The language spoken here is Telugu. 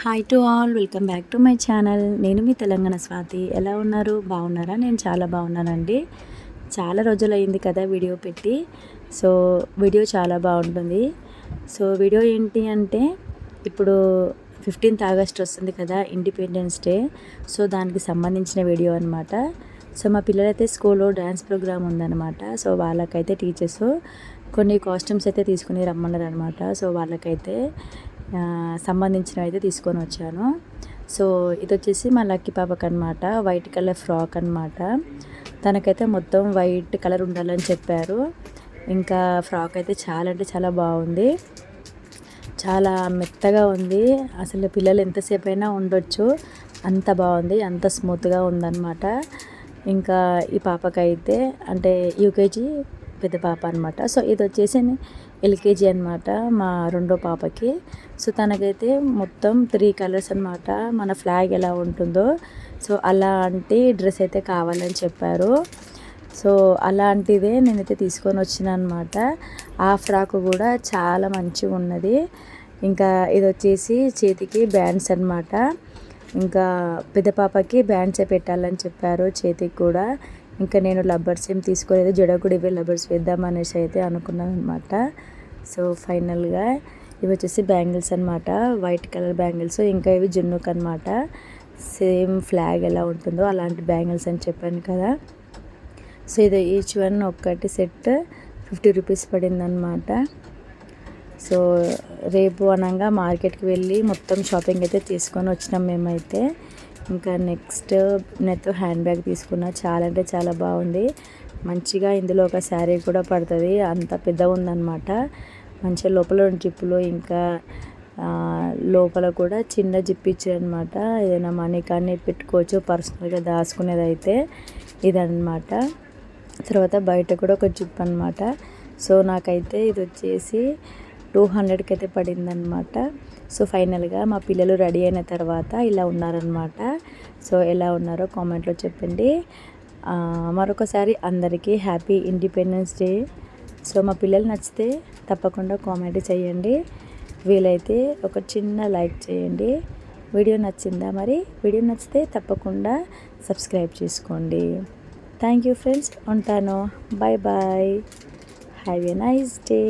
Hi to all welcome back to my channel నేను మీ తెలంగాణ స్వాతి. ఎలా ఉన్నారు? బాగున్నారా? నేను చాలా బాగున్నానండి. చాలా రోజులు అయింది కదా వీడియో పెట్టి. సో వీడియో చాలా బాగుంటుంది. సో వీడియో ఏంటి అంటే ఇప్పుడు ఫిఫ్టీన్త్ ఆగస్ట్ వస్తుంది కదా ఇండిపెండెన్స్ డే సో దానికి సంబంధించిన వీడియో అనమాట సో మా పిల్లలైతే స్కూల్లో డ్యాన్స్ ప్రోగ్రామ్ ఉందన్నమాట. సో వాళ్ళకైతే టీచర్స్ కొన్ని కాస్ట్యూమ్స్ అయితే తీసుకుని రమ్మన్నారు అనమాట సో వాళ్ళకైతే సంబంధించినవి అయితే తీసుకొని వచ్చాను. సో ఇది వచ్చేసి మా లక్కీ పాపకి అనమాట వైట్ కలర్ ఫ్రాక్ అనమాట తనకైతే మొత్తం వైట్ కలర్ ఉండాలని చెప్పారు. ఇంకా ఫ్రాక్ అయితే చాలా అంటే చాలా బాగుంది. చాలా మెత్తగా ఉంది. అసలు పిల్లలు ఎంతసేపు అయినా ఉండొచ్చు. అంత బాగుంది. అంత స్మూత్గా ఉందన్నమాట. ఇంకా ఈ పాపకైతే అంటే యూకేజీ పెద్ద పాప అనమాట సో ఇది వచ్చేసి ఎల్కేజీ అనమాట మా రెండో పాపకి. సో తనకైతే మొత్తం త్రీ కలర్స్ అనమాట మన ఫ్లాగ్ ఎలా ఉంటుందో. సో అలాంటి డ్రెస్ అయితే కావాలని చెప్పారు. సో అలాంటిదే నేనైతే తీసుకొని వచ్చిన అనమాట ఆ ఫ్రాక్ కూడా చాలా మంచిగా ఉన్నది. ఇంకా ఇది వచ్చేసి చేతికి బ్యాండ్స్ అనమాట ఇంకా పెద్ద పాపకి బ్యాండ్సే పెట్టాలని చెప్పారు చేతికి కూడా. ఇంకా నేను లబ్బర్స్ ఏం తీసుకోలేదు. జడ కూడా ఇవే లబ్బర్స్ వేద్దామనేసి అయితే అనుకున్నాను అనమాట సో ఫైనల్గా ఇవి వచ్చేసి బ్యాంగిల్స్ అనమాట వైట్ కలర్ బ్యాంగిల్స్ ఇంకా ఇవి జున్నుక్ అనమాట సేమ్ ఫ్లాగ్ ఎలా ఉంటుందో అలాంటి బ్యాంగిల్స్ అని చెప్పాను కదా. సో ఇది ఈచ్ వన్ ఒక్కటి సెట్ ఫిఫ్టీ రూపీస్ పడిందనమాట సో రేపు అనగా మార్కెట్కి వెళ్ళి మొత్తం షాపింగ్ అయితే తీసుకొని వచ్చినాం మేమైతే. ఇంకా నెక్స్ట్ నెట్ హ్యాండ్ బ్యాగ్ తీసుకున్నా. చాలా అంటే చాలా బాగుంది. మంచిగా ఇందులో ఒక శారీ కూడా పడుతుంది. అంత పెద్దగా ఉందన్నమాట. మంచిగా లోపల జిప్పులు ఇంకా లోపల కూడా చిన్న జిప్ ఇచ్చారనమాట ఏదైనా మనీ కానీ పెట్టుకోవచ్చు. పర్సనల్గా దాచుకునేది అయితే ఇదనమాట తర్వాత బయట కూడా ఒక జిప్ అనమాట సో నాకైతే ఇది వచ్చేసి టూ హండ్రెడ్కి అయితే పడిందనమాట సో ఫైనల్గా మా పిల్లలు రెడీ అయిన తర్వాత ఇలా ఉన్నారనమాట సో ఎలా ఉన్నారో కామెంట్లో చెప్పండి. మరొకసారి అందరికీ హ్యాపీ ఇండిపెండెన్స్ డే. సో మా పిల్లలు నచ్చితే తప్పకుండా కామెంట్ చేయండి. వీలైతే ఒక చిన్న లైక్ చేయండి. వీడియో నచ్చిందా మరి? వీడియో నచ్చితే తప్పకుండా సబ్స్క్రైబ్ చేసుకోండి. Thank you friends. ఉంటాను. Bye bye. Have a nice day.